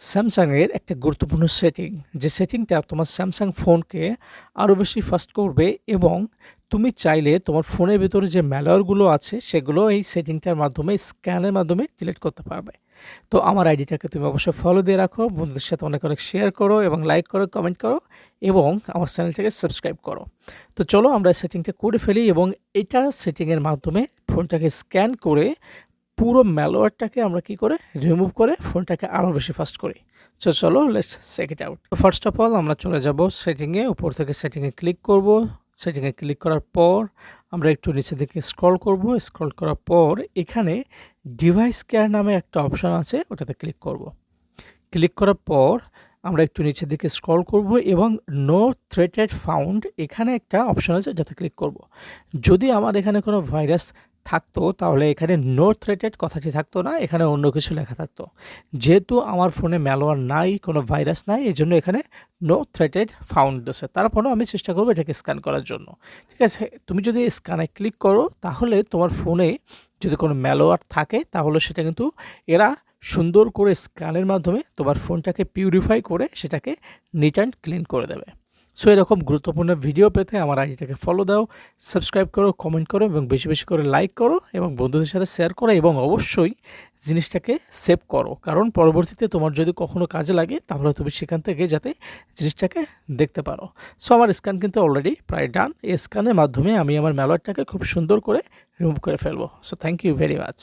স্যামসাংয়ের একটা গুরুত্বপূর্ণ সেটিং যে সেটিংটা তোমার স্যামসাং ফোনকে আরও বেশি ফাস্ট করবে এবং তুমি চাইলে তোমার ফোনের ভেতরে যে ম্যালওয়্যারগুলো আছে, সেগুলো এই সেটিংটার মাধ্যমে স্ক্যানের মাধ্যমে ডিলিট করতে পারবে। তো আমার আইডিটাকে তুমি অবশ্যই ফলো দিয়ে রাখো, বন্ধুদের সাথে অনেক অনেক শেয়ার করো এবং লাইক করো কমেন্ট করো এবং আমার চ্যানেলটাকে সাবস্ক্রাইব করো। তো চলো আমরা সেটিংটা করে ফেলি এবং এটা সেটিংয়ের মাধ্যমে ফোনটাকে স্ক্যান করে পুরো ম্যালওয়্যারটাকে আমরা কি করে? রিমুভ করে ফোনটাকে আরও বেশি ফাস্ট করি। সো চলো let's check it out first of all আমরা চলে যাব সেটিংয়ে উপর থেকে সেটিংয়ে ক্লিক করব। সেটিংয়ে ক্লিক করার পর আমরা একটু নিচের দিকে স্ক্রল করব। স্ক্রল করার পর এখানে ডিভাইস কেয়ার নামে একটা অপশন আছে, ওটাতে ক্লিক করব। ক্লিক করার পর আমরা একটু নিচের দিকে স্ক্রল করব এবং নো থ্রেটেড ফাউন্ড এখানে একটা অপশন আছে, যাতে ক্লিক করব। যদি আমার এখানে কোনো ভাইরাস থাকতো, তাহলে এখানে নো থ্রেটেড কথাটি থাকতো না? এখানে অন্য কিছু লেখা থাকতো। যেহেতু আমার ফোনে ম্যালওয়ার নাই, কোনো ভাইরাস নাই এই জন্য এখানে নো থ্রেটেড ফাউন্ড আছে। তারপরেও আমি চেষ্টা করব এটাকে স্ক্যান করার জন্য। ঠিক আছে? তুমি যদি স্ক্যানে ক্লিক করো, তাহলে তোমার ফোনে যদি কোনো ম্যালওয়ার থাকে, তাহলে সেটা কিন্তু এরা সুন্দর করে স্ক্যানের মাধ্যমে তোমার ফোনটাকে পিউরিফাই করে সেটাকে নিট অ্যান্ড ক্লিন করে দেবে। সো এরকম গুরুত্বপূর্ণ ভিডিও পেতে আমার আইডিটাকে ফলো দাও সাবস্ক্রাইব করো কমেন্ট করো এবং বেশি বেশি করে লাইক করো এবং বন্ধুদের সাথে শেয়ার করো এবং অবশ্যই জিনিসটাকে সেভ করো। কারণ পরবর্তীতে তোমার যদি কখনো কাজে লাগে, তাহলে তুমি সেখান থেকে যাতে জিনিসটাকে দেখতে পারো। সো আমার স্ক্যান কিন্তু অলরেডি প্রায় ডান এই স্ক্যানের মাধ্যমে আমি আমার ম্যালওয়ারটাকে খুব সুন্দর করে রিমুভ করে ফেলব। So thank you very much